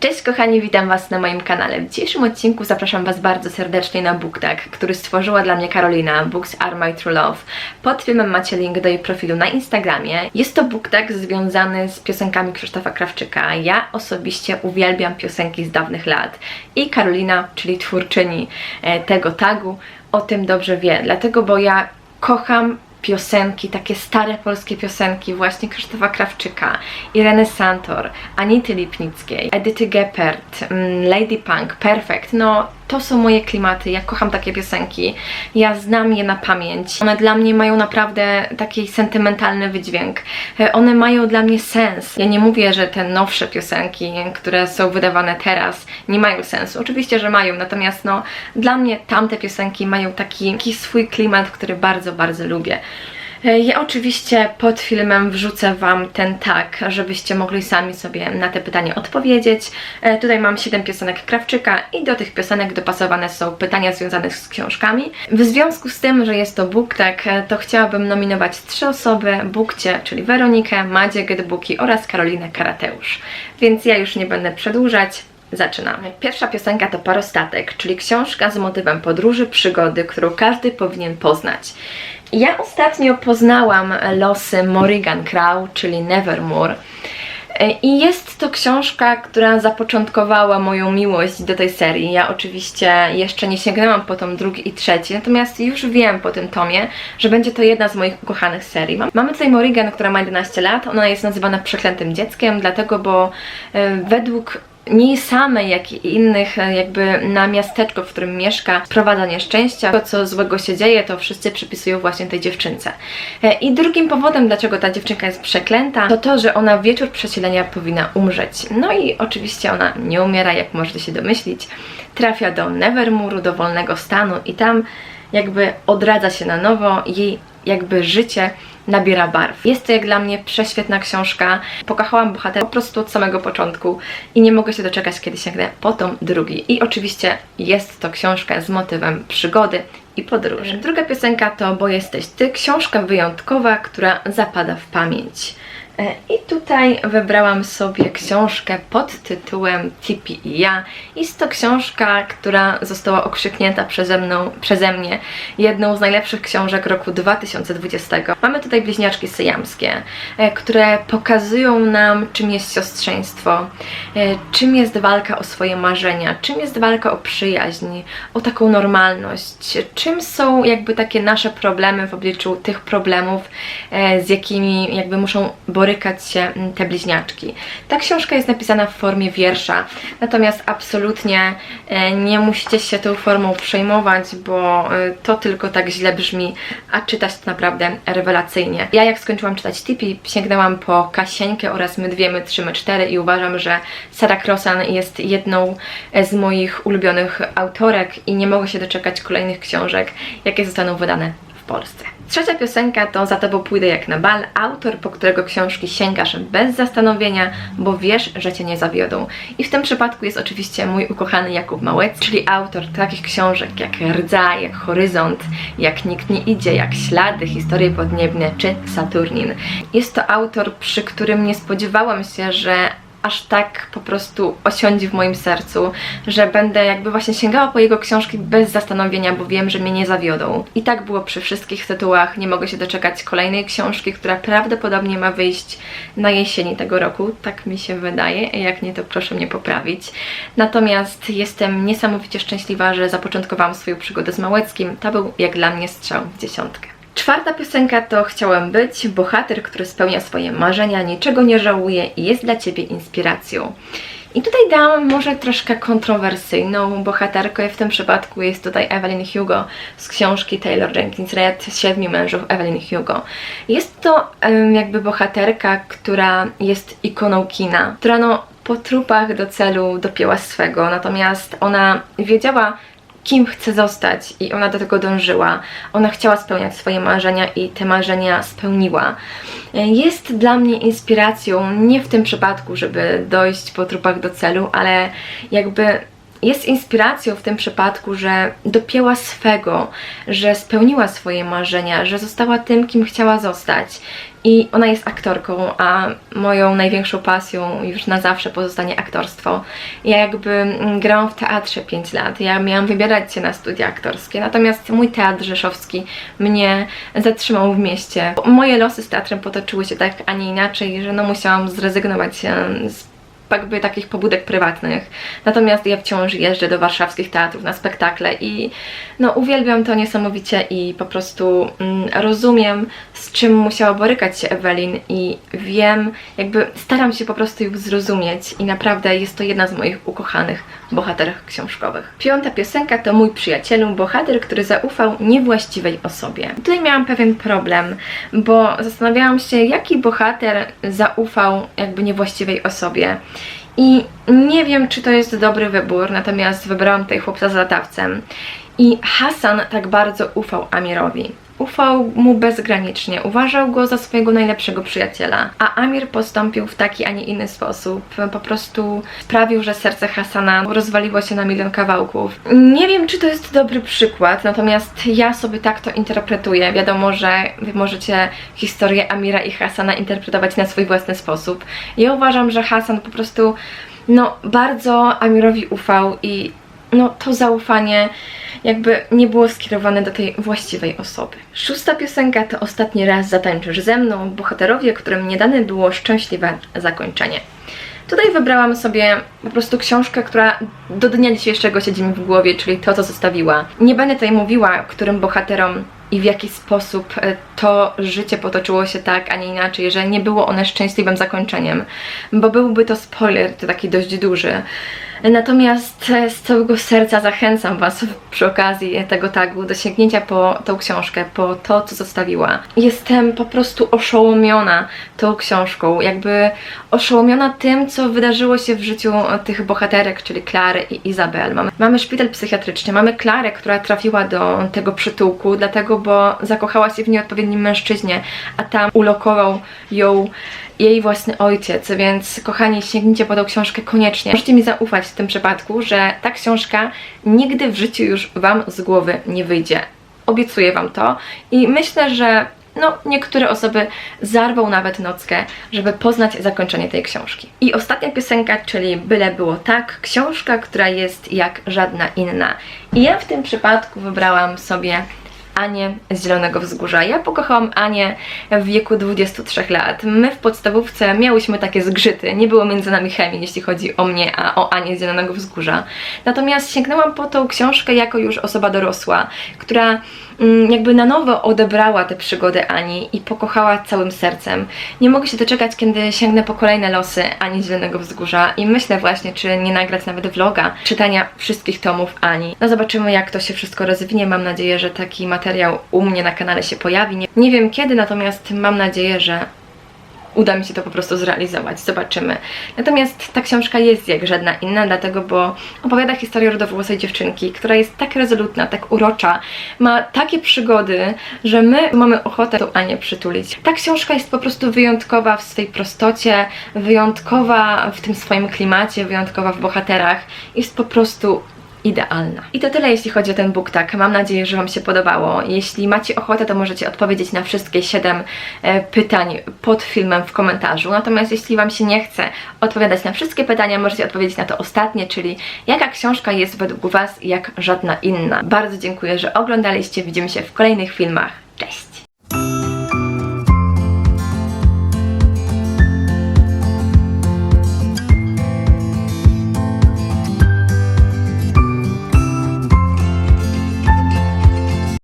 Cześć kochani, witam Was na moim kanale. W dzisiejszym odcinku zapraszam Was bardzo serdecznie na BookTag, który stworzyła dla mnie Karolina, Books Are My True Love. Pod filmem macie link do jej profilu na Instagramie. Jest to BookTag związany z piosenkami Krzysztofa Krawczyka. Ja osobiście uwielbiam piosenki z dawnych lat i Karolina, czyli twórczyni e, tego tagu, o tym dobrze wie, dlatego bo ja kocham piosenki, takie stare polskie piosenki właśnie Krzysztofa Krawczyka, Ireny Santor, Anity Lipnickiej, Edyty Geppert, mm, Lady Punk, Perfect, no to są moje klimaty, ja kocham takie piosenki, ja znam je na pamięć, one dla mnie mają naprawdę taki sentymentalny wydźwięk, E, one mają dla mnie sens. Ja nie mówię, że te nowsze piosenki, które są wydawane teraz, nie mają sensu, oczywiście, że mają, natomiast no dla mnie tamte piosenki mają taki, taki swój klimat, który bardzo, bardzo lubię. E, Ja oczywiście pod filmem wrzucę Wam ten tag, żebyście mogli sami sobie na te pytania odpowiedzieć. E, Tutaj mam 7 piosenek Krawczyka i do tych piosenek dopasowane są pytania związane z książkami. W związku z tym, że jest to book tag, e, to chciałabym nominować trzy osoby, Bukcie, czyli Weronikę, Madzie Gedbuki oraz Karolinę Karateusz. Więc ja już nie będę przedłużać. Zaczynamy. Pierwsza piosenka to Parostatek, czyli książka z motywem podróży, przygody, którą każdy powinien poznać. Ja ostatnio poznałam losy Morrigan Crow, czyli Nevermore. I jest to książka, która zapoczątkowała moją miłość do tej serii. Ja oczywiście jeszcze nie sięgnęłam po tom drugi i trzeci, natomiast już wiem po tym tomie, że będzie to jedna z moich ukochanych serii. Mam- Mamy tutaj Morrigan, która ma 11 lat. Ona jest nazywana przeklętym dzieckiem, dlatego, bo e, według niej samej, jak i innych, e, jakby na miasteczko, w którym mieszka, sprowadza nieszczęścia. To, co złego się dzieje, to wszyscy przypisują właśnie tej dziewczynce. E, I drugim powodem, dlaczego ta dziewczynka jest przeklęta, to to, że ona wieczór przesilenia powinna umrzeć. No i oczywiście ona nie umiera, jak możecie się domyślić. Trafia do Nevermuru, do wolnego stanu i tam jakby odradza się na nowo, jej jakby życie nabiera barw. Jest to jak dla mnie prześwietna książka. Pokochałam bohatera po prostu od samego początku i nie mogę się doczekać, kiedy sięgnę po tom drugi. I oczywiście jest to książka z motywem przygody i podróży. Druga piosenka to Bo jesteś ty, książka wyjątkowa, która zapada w pamięć. E, I tutaj wybrałam sobie książkę pod tytułem Tipi i ja. Jest to książka, która została okrzyknięta przeze, mną, przeze mnie jedną z najlepszych książek roku 2020. Mamy tutaj bliźniaczki syjamskie, e, które pokazują nam, czym jest siostrzeństwo, e, czym jest walka o swoje marzenia, czym jest walka o przyjaźń, o taką normalność, czym są jakby takie nasze problemy w obliczu tych problemów, z jakimi jakby muszą borykać się mm, te bliźniaczki. Ta książka jest napisana w formie wiersza, natomiast absolutnie e, nie musicie się tą formą przejmować, bo e, to tylko tak źle brzmi, a czytać to naprawdę rewelacyjnie. Ja jak skończyłam czytać Tipi, sięgnęłam po Kasieńkę oraz My dwie, my trzy, my cztery i uważam, że Sarah Crossan jest jedną e, z moich ulubionych autorek i nie mogę się doczekać kolejnych książek, jakie zostaną wydane Polsce. Trzecia piosenka to Za tobą pójdę jak na bal, autor, po którego książki sięgasz bez zastanowienia, bo wiesz, że cię nie zawiodą. I w tym przypadku jest oczywiście mój ukochany Jakub Małec, czyli autor takich książek jak Rdza, jak Horyzont, jak Nikt nie idzie, jak Ślady, Historie podniebne czy Saturnin. Jest to autor, przy którym nie spodziewałam się, że aż tak po prostu osiądzi w moim sercu, że będę jakby właśnie sięgała po jego książki bez zastanowienia, bo wiem, że mnie nie zawiodą. I tak było przy wszystkich tytułach. Nie mogę się doczekać kolejnej książki, która prawdopodobnie ma wyjść na jesieni tego roku. Tak mi się wydaje. Jak nie, to proszę mnie poprawić. Natomiast jestem niesamowicie szczęśliwa, że zapoczątkowałam swoją przygodę z Małeckim. To był jak dla mnie strzał w dziesiątkę. Czwarta piosenka to Chciałem być, bohater, który spełnia swoje marzenia, niczego nie żałuje i jest dla Ciebie inspiracją. I tutaj dałam może troszkę kontrowersyjną bohaterkę, w tym przypadku jest tutaj Evelyn Hugo z książki Taylor Jenkins Reid Siedmiu mężów Evelyn Hugo. Jest to jakby bohaterka, która jest ikoną kina, która no po trupach do celu dopięła swego, natomiast ona wiedziała, kim chce zostać i ona do tego dążyła. Ona chciała spełniać swoje marzenia i te marzenia spełniła. Jest dla mnie inspiracją nie w tym przypadku, żeby dojść po trupach do celu, ale jakby jest inspiracją w tym przypadku, że dopięła swego, że spełniła swoje marzenia, że została tym, kim chciała zostać. I ona jest aktorką, a moją największą pasją już na zawsze pozostanie aktorstwo. Ja jakby mm, grałam w teatrze 5 lat, ja miałam wybierać się na studia aktorskie, natomiast mój teatr rzeszowski mnie zatrzymał w mieście. Moje losy z teatrem potoczyły się tak, a nie inaczej, że no musiałam zrezygnować z jakby takich pobudek prywatnych. Natomiast ja wciąż jeżdżę do warszawskich teatrów na spektakle i no uwielbiam to niesamowicie i po prostu mm, rozumiem z czym musiała borykać się Ewelin i wiem, jakby staram się po prostu ją zrozumieć i naprawdę jest to jedna z moich ukochanych bohaterek książkowych. Piąta piosenka to Mój przyjacielu, bohater, który zaufał niewłaściwej osobie. Tutaj miałam pewien problem, bo zastanawiałam się, jaki bohater zaufał jakby niewłaściwej osobie. I nie wiem, czy to jest dobry wybór, natomiast wybrałam tutaj chłopca z latawcem. I Hasan tak bardzo ufał Amirowi. Ufał mu bezgranicznie, uważał go za swojego najlepszego przyjaciela, a Amir postąpił w taki, a nie inny sposób. Po prostu sprawił, że serce Hasana rozwaliło się na milion kawałków. Nie wiem, czy to jest dobry przykład, natomiast ja sobie tak to interpretuję. Wiadomo, że wy możecie historię Amira i Hasana interpretować na swój własny sposób. Ja uważam, że Hasan po prostu no, bardzo Amirowi ufał i no, to zaufanie jakby nie było skierowane do tej właściwej osoby. Szósta piosenka to Ostatni raz zatańczysz ze mną, bohaterowie, którym nie dane było szczęśliwe zakończenie. Tutaj wybrałam sobie po prostu książkę, która do dnia dzisiejszego siedzi mi w głowie, czyli to, co zostawiła. Nie będę tutaj mówiła, którym bohaterom i w jaki sposób e, to życie potoczyło się tak, a nie inaczej, że nie było one szczęśliwym zakończeniem, bo byłby to spoiler, to taki dość duży. Natomiast e, z całego serca zachęcam Was przy okazji tego tagu do sięgnięcia po tą książkę, po to, co zostawiła. Jestem po prostu oszołomiona tą książką, jakby oszołomiona tym, co wydarzyło się w życiu tych bohaterek, czyli Klary i Izabel. Mamy, mamy szpital psychiatryczny, mamy Klarę, która trafiła do tego przytułku, dlatego, bo zakochała się w nieodpowiednim mężczyźnie, a tam ulokował ją jej własny ojciec, więc kochani, sięgnijcie po tą książkę koniecznie. Możecie mi zaufać w tym przypadku, że ta książka nigdy w życiu już Wam z głowy nie wyjdzie. Obiecuję Wam to i myślę, że no, niektóre osoby zarwą nawet nockę, żeby poznać zakończenie tej książki. I ostatnia piosenka, czyli Byle było tak, książka, która jest jak żadna inna. I ja w tym przypadku wybrałam sobie Anię z Zielonego Wzgórza. Ja pokochałam Anię w wieku 23 lat. My w podstawówce miałyśmy takie zgrzyty, nie było między nami chemii, jeśli chodzi o mnie, a o Anię z Zielonego Wzgórza. Natomiast sięgnęłam po tą książkę jako już osoba dorosła, która jakby na nowo odebrała tę przygodę Ani i pokochała całym sercem. Nie mogę się doczekać, kiedy sięgnę po kolejne losy Ani Zielonego Wzgórza i myślę właśnie, czy nie nagrać nawet vloga czytania wszystkich tomów Ani. No zobaczymy, jak to się wszystko rozwinie. Mam nadzieję, że taki materiał u mnie na kanale się pojawi. Nie, nie wiem kiedy, natomiast mam nadzieję, że uda mi się to po prostu zrealizować. Zobaczymy. Natomiast ta książka jest jak żadna inna, dlatego, bo opowiada historię rodowłosej dziewczynki, która jest tak rezolutna, tak urocza, ma takie przygody, że my mamy ochotę tą Anię przytulić. Ta książka jest po prostu wyjątkowa w swej prostocie, wyjątkowa w tym swoim klimacie, wyjątkowa w bohaterach. Jest po prostu idealna. I to tyle, jeśli chodzi o ten BookTag. Mam nadzieję, że Wam się podobało. Jeśli macie ochotę, to możecie odpowiedzieć na wszystkie 7 e, pytań pod filmem w komentarzu. Natomiast jeśli Wam się nie chce odpowiadać na wszystkie pytania, możecie odpowiedzieć na to ostatnie, czyli jaka książka jest według Was jak żadna inna. Bardzo dziękuję, że oglądaliście. Widzimy się w kolejnych filmach. Cześć!